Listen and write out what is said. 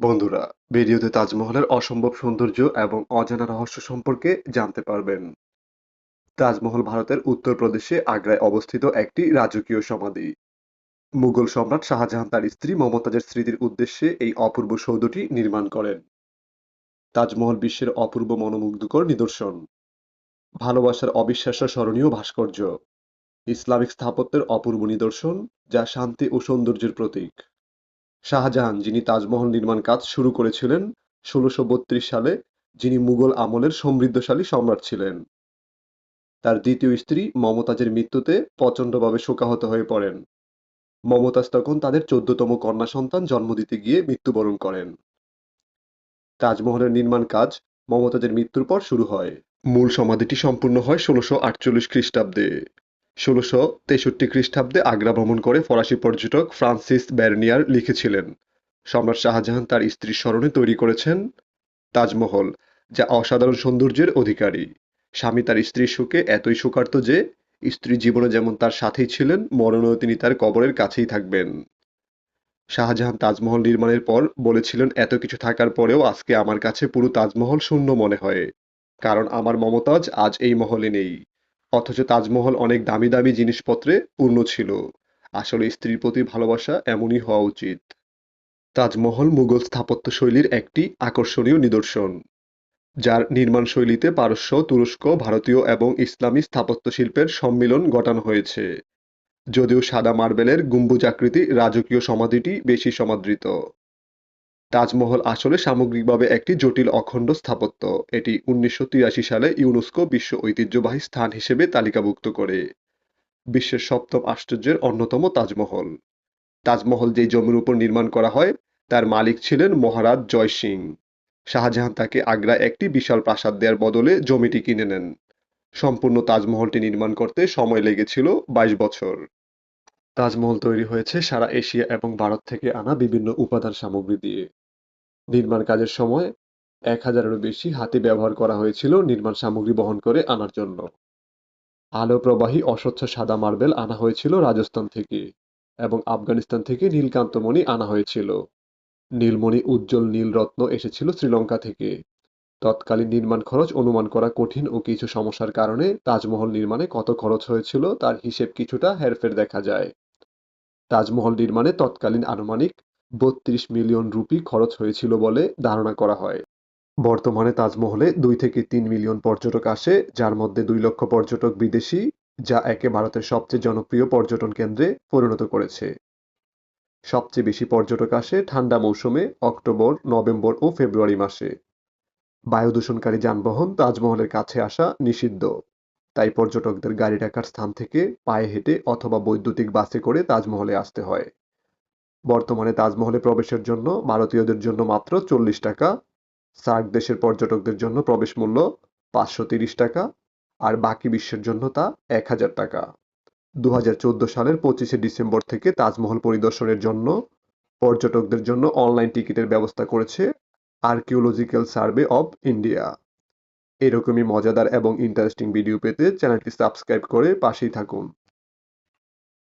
বন্ধুরা, ভিডিওতে তাজমহলের অসম্ভব সৌন্দর্য এবং অজানা রহস্য সম্পর্কে জানতে পারবেন। তাজমহল ভারতের উত্তরপ্রদেশে আগ্রায় অবস্থিত একটি রাজকীয় সমাধি। মুঘল সম্রাট শাহজাহান তার স্ত্রী মমতাজের স্মৃতির উদ্দেশ্যে এই অপূর্ব সৌধটি নির্মাণ করেন। তাজমহল বিশ্বের অপূর্ব মনোমুগ্ধকর নিদর্শন। ভালোবাসার অবিশ্বাস্য স্মরণীয় ভাস্কর্য। ইসলামিক স্থাপত্যের অপূর্ব নিদর্শন যা শান্তি ও সৌন্দর্যের প্রতীক। শাহজাহান, যিনি তাজমহল নির্মাণ কাজ শুরু করেছিলেন ষোলোশো সালে, যিনি মুঘল আমলের সমৃদ্ধশালী সম্রাট ছিলেন। তার দ্বিতীয় স্ত্রী মমতাজের মৃত্যুতে প্রচণ্ডভাবে শোকাহত হয়ে পড়েন। মমতাজ তখন তাদের চোদ্দতম কন্যা সন্তান জন্ম দিতে গিয়ে মৃত্যুবরণ করেন। তাজমহলের নির্মাণ কাজ মমতাজের মৃত্যুর পর শুরু হয়। মূল সমাধিটি সম্পূর্ণ হয় ষোলোশো আটচল্লিশ খ্রিস্টাব্দে। ষোলশো তেষট্টি খ্রিস্টাব্দে আগ্রা ভ্রমণ করে ফরাসি পর্যটক ফ্রান্সিস ব্যারনিয়ার লিখেছিলেন। সম্রাট শাহজাহান তার স্ত্রীর স্মরণে তৈরি করেছেন তাজমহল, যা অসাধারণ সৌন্দর্যের অধিকারী। স্বামী তার স্ত্রীর সুখে এতই শোকার্ত যে, স্ত্রী জীবনে যেমন তার সাথেই ছিলেন, মরণেও তিনি তার কবরের কাছেই থাকবেন। শাহজাহান তাজমহল নির্মাণের পর বলেছিলেন, এত কিছু থাকার পরেও আজকে আমার কাছে পুরো তাজমহল শূন্য মনে হয়। কারণ আমার মমতাজ আজ এই মহলে নেই। অথচ তাজমহল অনেক দামি দামি জিনিসপত্রে পূর্ণ ছিল। আসলে স্ত্রীর প্রতি ভালোবাসা এমনই হওয়া উচিত। তাজমহল মুঘল স্থাপত্য শৈলীর একটি আকর্ষণীয় নিদর্শন, যার নির্মাণ শৈলীতে পারস্য, তুরস্ক, ভারতীয় এবং ইসলামী স্থাপত্য শিল্পের সম্মিলন ঘটানো হয়েছে। যদিও সাদা মার্বেলের গম্বুজাকৃতি রাজকীয় সমাধিটি বেশি সমাদৃত। তাজমহল আসলে সামগ্রিকভাবে একটি জটিল অখণ্ড স্থাপত্য। এটি উনিশশো তিরাশি সালে ইউনেস্কো বিশ্ব ঐতিহ্যবাহী স্থান হিসেবে তালিকাভুক্ত করে। বিশ্বের সপ্তম আশ্চর্যের অন্যতম তাজমহল। তাজমহল যে জমির উপর নির্মাণ করা হয়, তার মালিক ছিলেন মহারাজ জয় সিং। শাহজাহান তাকে আগ্রায় একটি বিশাল প্রাসাদ দেওয়ার বদলে জমিটি কিনে নেন। সম্পূর্ণ তাজমহলটি নির্মাণ করতে সময় লেগেছিল বাইশ বছর। তাজমহল তৈরি হয়েছে সারা এশিয়া এবং ভারত থেকে আনা বিভিন্ন উপাদান সামগ্রী দিয়ে। নির্মাণ কাজের সময় এক হাজারেরও বেশি হাতি ব্যবহার করা হয়েছিল নির্মাণ সামগ্রী বহন করে আনার জন্য। আলো প্রবাহী অস্বচ্ছ সাদা মার্বেল আনা হয়েছিল রাজস্থান থেকে এবং আফগানিস্তান থেকে নীলকান্তমণি আনা হয়েছিল। নীলমণি উজ্জ্বল নীল রত্ন এসেছিল শ্রীলঙ্কা থেকে। তৎকালীন নির্মাণ খরচ অনুমান করা কঠিন ও কিছু সমস্যার কারণে তাজমহল নির্মাণে কত খরচ হয়েছিল তার হিসেব কিছুটা হেরফের দেখা যায়। তাজমহল নির্মাণে তৎকালীন আনুমানিক বত্রিশ মিলিয়ন রুপি খরচ হয়েছিল বলে ধারণা করা হয়। বর্তমানে তাজমহলে দুই থেকে তিন মিলিয়ন পর্যটক আসে, যার মধ্যে দুই লক্ষ পর্যটক বিদেশি, যা একে ভারতের সবচেয়ে জনপ্রিয় পর্যটন কেন্দ্রে পরিণত করেছে। সবচেয়ে বেশি পর্যটক আসে ঠান্ডা মৌসুমে অক্টোবর, নভেম্বর ও ফেব্রুয়ারি মাসে। বায়ু দূষণকারী যানবাহন তাজমহলের কাছে আসা নিষিদ্ধ। তাই পর্যটকদের গাড়ি রাখার স্থান থেকে পায়ে হেঁটে অথবা বৈদ্যুতিক বাসে করে তাজমহলে আসতে হয়। বর্তমানে তাজমহলে প্রবেশের জন্য ভারতীয়দের জন্য মাত্র চল্লিশ টাকা, সার্ক দেশের পর্যটকদের জন্য প্রবেশ মূল্য পাঁচশো তিরিশ টাকা, আর বাকি বিশ্বের জন্য তা এক হাজার টাকা। দু হাজার চোদ্দ সালের পঁচিশে ডিসেম্বর থেকে তাজমহল পরিদর্শনের জন্য পর্যটকদের জন্য অনলাইন টিকিটের ব্যবস্থা করেছে আর্কিওলজিক্যাল সার্ভে অব ইন্ডিয়া। এরকমই মজাদার এবং ইন্টারেস্টিং ভিডিও পেতে চ্যানেলটি সাবস্ক্রাইব করে পাশেই থাকুন।